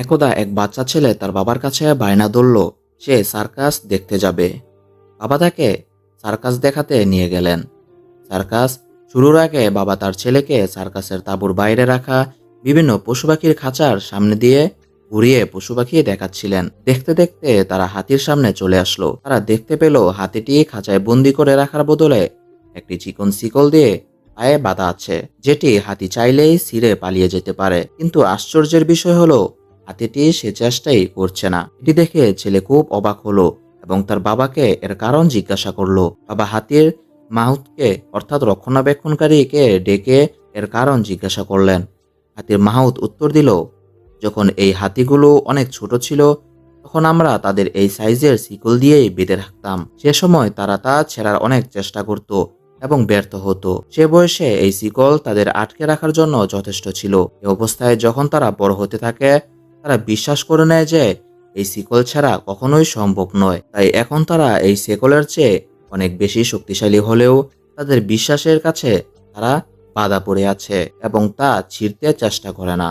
একদা এক বাচ্চা ছেলে তার বাবার কাছে বায়না ধরল, সে সার্কাস দেখতে যাবে। বাবা তাকে সার্কাস দেখাতে নিয়ে গেলেন। সার্কাস, শুরুর আগে বাবা তার ছেলেকে সার্কাসের তাঁবুর বাইরে রাখা বিভিন্ন পশু পাখির খাঁচার সামনে দিয়ে ঘুরিয়ে পশু পাখি দেখাচ্ছিলেন। দেখতে দেখতে তারা হাতির সামনে চলে আসলো। তারা দেখতে পেল হাতিটি খাঁচায় বন্দি করে রাখার বদলে একটি চিকন শিকল দিয়ে পায়ে বাঁধা আছে, যেটি হাতি চাইলেই ছিঁড়ে পালিয়ে যেতে পারে। কিন্তু আশ্চর্যের বিষয় হলো হাতিটি সে চেষ্টাই করছে না। এটি দেখে ছেলে খুব অবাক হলো এবং তার বাবাকে এর কারণ জিজ্ঞাসা করল। বাবা হাতির মাহুতকে অর্থাৎ রক্ষণাবেক্ষণকারীকে ডেকে এর কারণ জিজ্ঞাসা করলেন। হাতির মাহুত উত্তর দিল, যখন এই হাতিগুলো অনেক ছোট ছিল, তখন আমরা তাদের এই সাইজের শিকল দিয়েই বেঁধে রাখতাম। সে সময় তারা তা ছেঁড়ার অনেক চেষ্টা করত এবং ব্যর্থ হতো। সে বয়সে এই শিকল তাদের আটকে রাখার জন্য যথেষ্ট ছিল। এই অবস্থায় যখন তারা বড় হতে থাকে তারা বিশ্বাস করে নেয় যে এই শিকল ছাড়া কখনোই সম্ভব নয়। তাই এখন তারা এই শিকলের চেয়ে অনেক বেশি শক্তিশালী হলেও তাদের বিশ্বাসের কাছে তারা বাধা পড়ে আছে এবং তা ছিঁড়তে চেষ্টা করে না।